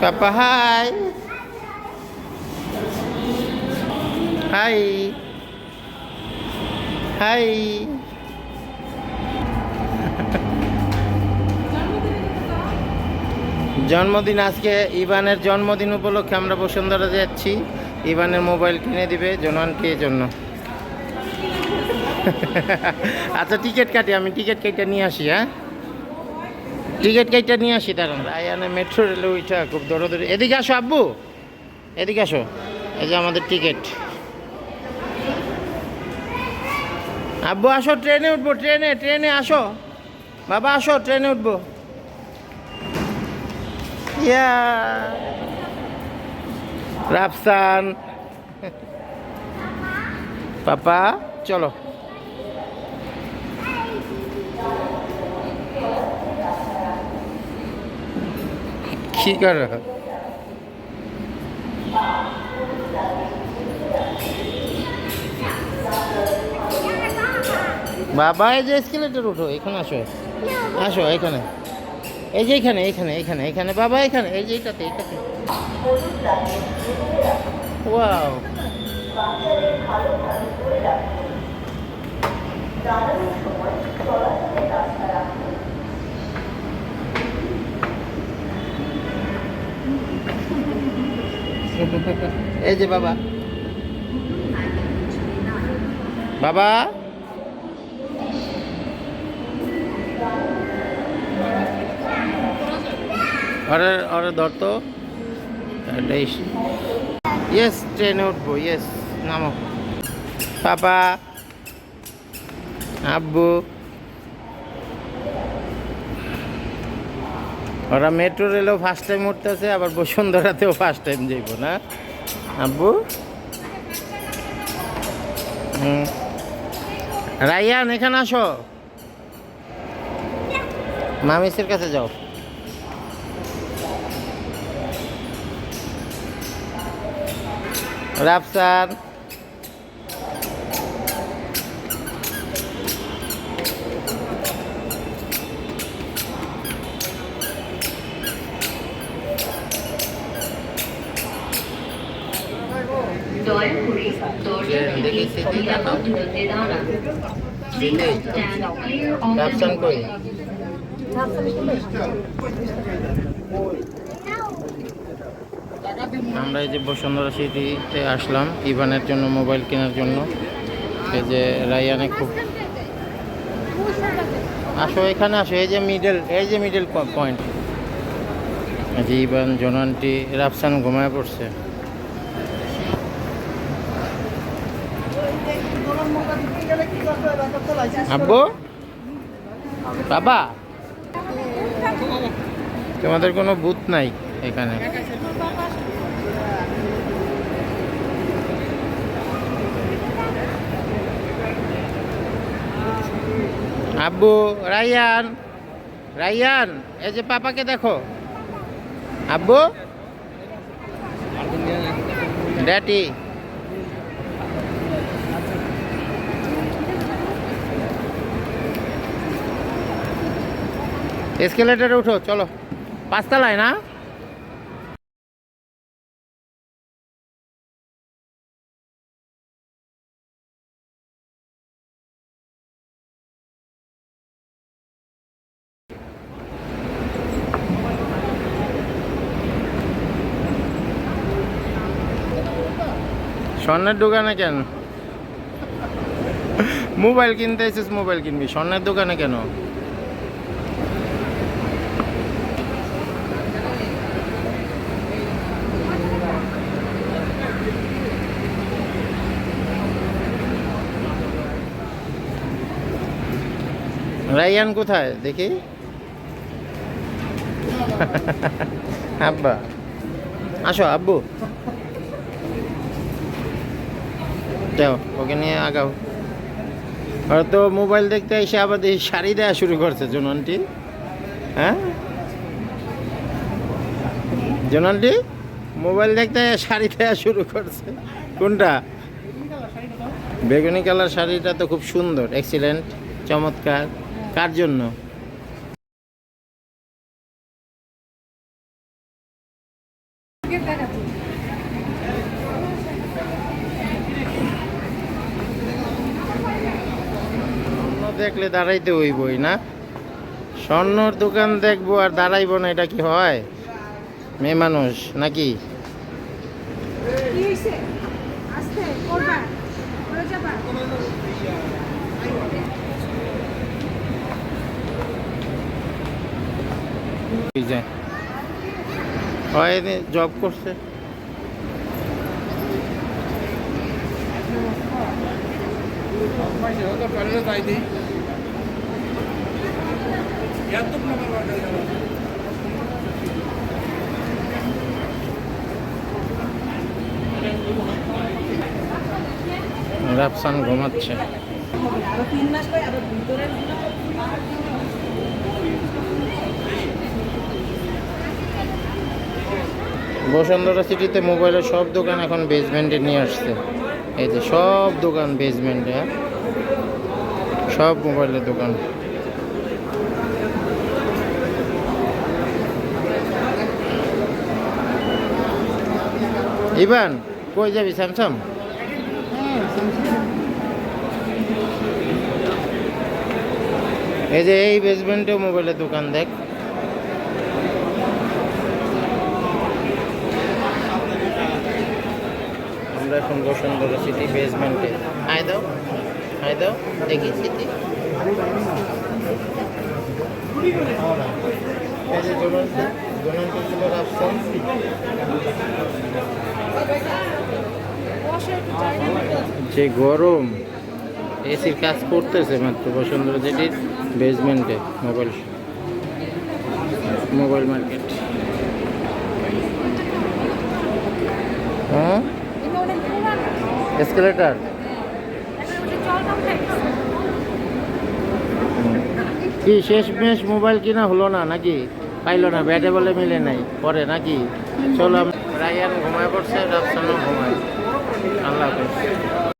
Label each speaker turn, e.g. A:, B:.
A: Papa, hi. Hi. Hi. জন্মদিন আজকে ইভানের জন্মদিন উপলক্ষে আমরা বসুন্ধরা যাচ্ছি ইভানের মোবাইল কিনে দিবে জননটির জন্য আচ্ছা টিকিট কাটি আমি টিকিট কেটে নিয়ে আসি হ্যাঁ টিকিট কেটে নিয়ে আসি, দাঁড়ান। আয়ানে মেট্রো রেলে ওইটা খুব দৌড়াদৌড়ি এদিকে আসো আব্বু। এদিকে আসো। এই যে আমাদের টিকিট। আব্বু, আসো, ট্রেনে উঠবো, ট্রেনে ট্রেনে আসো। বাবা, আসো, ট্রেনে উঠবো। ইয়া। রাফসান। পাপা, চলো। কি করো বাবা, এই যে স্কেলেটার উঠো, এখানে আসো। আসো, এখানে। এই যে এখানে এখানে এখানে এখানে। বাবা, এখানে। এই যে এইটাতে এইটাতে। ওয়াও এই যে বাবা। বাবা। অরে অরে ধর তো। ইয়েস ট্রেনে উঠবো ইয়েস নামো। পাপা। আব্বু। ওরা মেট্রো রেলেও ফার্স্ট টাইম উঠতেছে, আবার বসুন্ধরাতেও ফার্স্ট টাইম যাইব, না? আব্বু? রাইয়ান এখানে আসো। মামিসের কাছে যাও। রাফসান।
B: দয়া করে। দরজা থেকে দূরত্বে দাঁড়ান.
A: আমরা এই যে বসুন্ধরা সিটিতে আসলাম ইভানের জন্য মোবাইল কেনার জন্য। এই যে রায়ানে খুব আসো এখানে আসো এই যে মিডল এই যে মিডল পয়েন্ট এই যে ইভান জোনানটি রাফসান ঘুমায় পড়ছে। আব্বু? বাবা? তোমাদের কোনো বুথ নাই এখানে? আব্বু, রাইয়ান রাইয়ান, এই যে পাপাকে দেখো। আব্বু? ড্যাটি এসকেলেটারে উঠো, চলো। পাঁচতলায় না? স্বর্ণের দোকানে কেন? মোবাইল কিনতে এসেছিস, মোবাইল কিনবি। স্বর্ণের দোকানে কেন? রাইয়ান কোথায়? দেখি। আব্বা। আসো, আব্বু। যাও, ওকে নিয়ে আগাও। তো মোবাইল দেখতে এসে আবার দেখি শাড়ি দেওয়া শুরু করছে, জোনানটি। হ্যাঁ? জোনানটি, মোবাইল দেখতে শাড়ি দেওয়া শুরু করছে। কোনটা? বেগুনি কালার শাড়িটা তো খুব সুন্দর এক্সিলেন্ট চমৎকার। কার জন্য? দেখলে দাঁড়াইতে হইবই না। স্বর্ণর দোকান দেখব আর দাঁড়াইবো না, এটা কি হয়? মেয়ে মানুষ, নাকি? এই যে। হয় জব করছে। রাফসান ঘুমাচ্ছে।
C: আরও তিন মাস পরে ভিতরে
A: বসুন্ধরা সিটিতে মোবাইলের সব দোকান এখন বেসমেন্টে নিয়ে আসছে। এই যে সব দোকান বেসমেন্টে? সব মোবাইলের দোকান। ইভান, কই যাবি, স্যামসাং? এই যে এই বেসমেন্টেও মোবাইলের দোকান দেখ। আমরা এখন বসুন্ধরা সিটি বেসমেন্টে আয় দাও আয় দাও দেখি সিটি যে গরম এসির কাজ করতেছে মাত্র বসুন্ধরা সিটির বেসমেন্টে মোবাইল মোবাইল মার্কেট হ্যাঁ? এসকেলেটার কি, শেষ মেশ মোবাইল কিনা হলো না নাকি? পাইলো না, ব্যাটে বলে মিলে নাই, পরে নাকি? চলো রায়ান ঘুমায় পড়ছে, রাফসানও ঘুমায়। আল্লাহ হাফেজ।